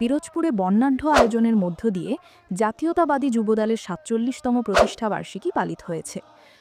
পিরোজপুরে বর্ণাঢ্য আয়োজনের মধ্য দিয়ে জাতীয়তাবাদী যুবদলের সাতচল্লিশতম প্রতিষ্ঠা বার্ষিকী পালিত হয়েছে।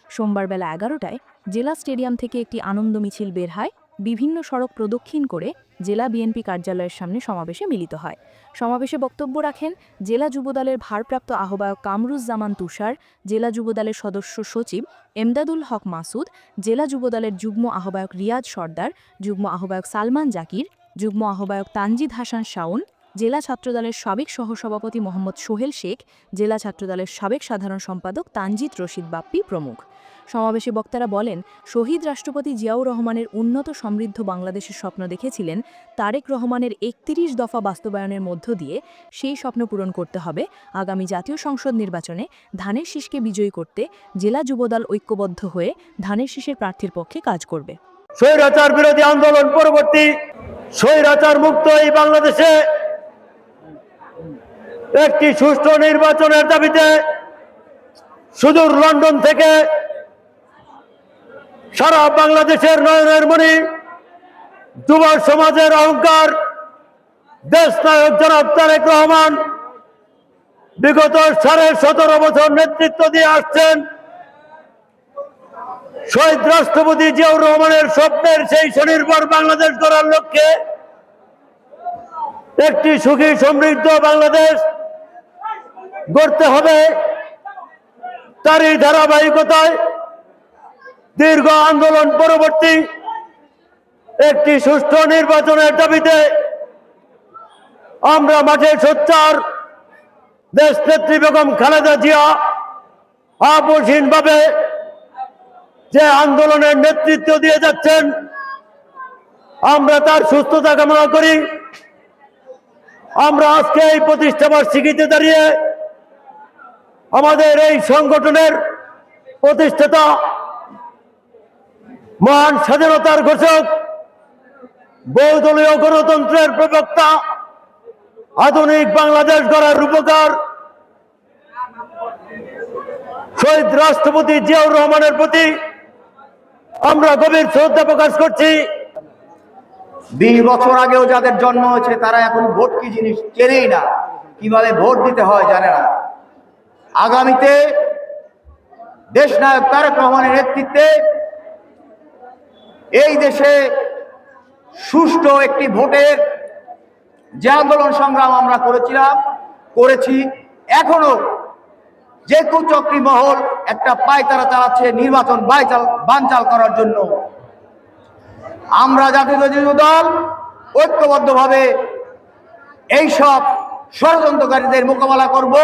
সোমবার বেলা এগারোটায় জেলা স্টেডিয়াম থেকে একটি আনন্দ মিছিল বের হয়, বিভিন্ন সড়ক প্রদক্ষিণ করে জেলা বিএনপি কার্যালয়ের সামনে সমাবেশে মিলিত হয়। সমাবেশে বক্তব্য রাখেন জেলা যুবদলের ভারপ্রাপ্ত আহ্বায়ক কামরুজ্জামান তুষার, জেলা যুবদলের সদস্য সচিব এমদাদুল হক মাসুদ, জেলা যুবদলের যুগ্ম আহ্বায়ক রিয়াজ সর্দার, যুগ্ম আহ্বায়ক সালমান জাকির, যুগ্ম আহ্বায়ক তানজিদ হাসান শাওন জেলা ছাত্রদলের সাবেক সহসভাপতি মোহাম্মদ সোহেল শেখ, জেলা ছাত্রদলের সাবেক সাধারণ সম্পাদক তানজিদ রশিদ বাপ্পি প্রমুখ। সমাবেশে বক্তারা বলেন, শহীদ রাষ্ট্রপতি জিয়াউর রহমানের উন্নত সমৃদ্ধ বাংলাদেশের স্বপ্ন দেখেছিলেন, তারেক রহমানের একত্রিশ দফা বাস্তবায়নের মধ্য দিয়ে সেই স্বপ্ন পূরণ করতে হবে, আগামী জাতীয় সংসদ নির্বাচনে ধানের শীষকে বিজয়ী করতে জেলা যুবদল ঐক্যবদ্ধ হয়ে ধানের শীষের প্রার্থীর পক্ষে কাজ করবে। স্বৈরাচার বিরোধী আন্দোলন পরবর্তী স্বৈরাচার মুক্ত এই বাংলাদেশে একটি সুষ্ঠু নির্বাচনের দাবিতে সুদূর লন্ডন থেকে সারা বাংলাদেশের নয়নের মণি যুব সমাজের অহংকার, দেশ নায়ক জনাব তারেক রহমান বিগত সাড়ে সতেরো বছর নেতৃত্ব দিয়ে আসছেন। শহীদ রাষ্ট্রপতি জিয়াউর রহমানের স্বপ্নের সেই স্বনির্ভর বাংলাদেশ গড়ার লক্ষ্যে একটি সুখী সমৃদ্ধ বাংলাদেশ গড়তে হবে তারই ধারাবাহিকতায় দীর্ঘ আন্দোলন পরবর্তী একটি সুষ্ঠু নির্বাচনের দাবিতে আমরা মাঠে সোচ্চার দেশ নেত্রী বেগম খালেদা জিয়া আপসহীনভাবে যে আন্দোলনের নেতৃত্ব দিয়ে যাচ্ছেন, আমরা তার সুস্থতা কামনা করি। আমরা আজকে এই প্রতিষ্ঠা বার্ষিকীতে দাঁড়িয়ে আমাদের এই সংগঠনের প্রতিষ্ঠাতা মহান স্বাধীনতার ঘোষক, বহুদলীয় গণতন্ত্রের প্রবক্তা, আধুনিক বাংলাদেশ গড়ার রূপকার শহীদ রাষ্ট্রপতি জিয়াউর রহমানের প্রতি আমরা গভীর শ্রদ্ধা প্রকাশ করছি। বিশ বছর আগেও যাদের জন্ম হয়েছে, তারা এখন ভোট কি জিনিস চেনেই না। কীভাবে ভোট দিতে হয় জানে না। আগামীতে দেশ নায়ক তারেক রহমানের নেতৃত্বে এই দেশে সুষ্ঠু একটি ভোটের যে আন্দোলন সংগ্রাম আমরা করেছিলাম, করেছি, এখনও যে কুচক্রী মহল একটা পায়তারা চালাচ্ছে নির্বাচন বাইচাল, বানচাল করার জন্য। আমরা জাতীয় দল ঐক্যবদ্ধভাবে এইসব ষড়যন্ত্রকারীদের মোকাবেলা করব।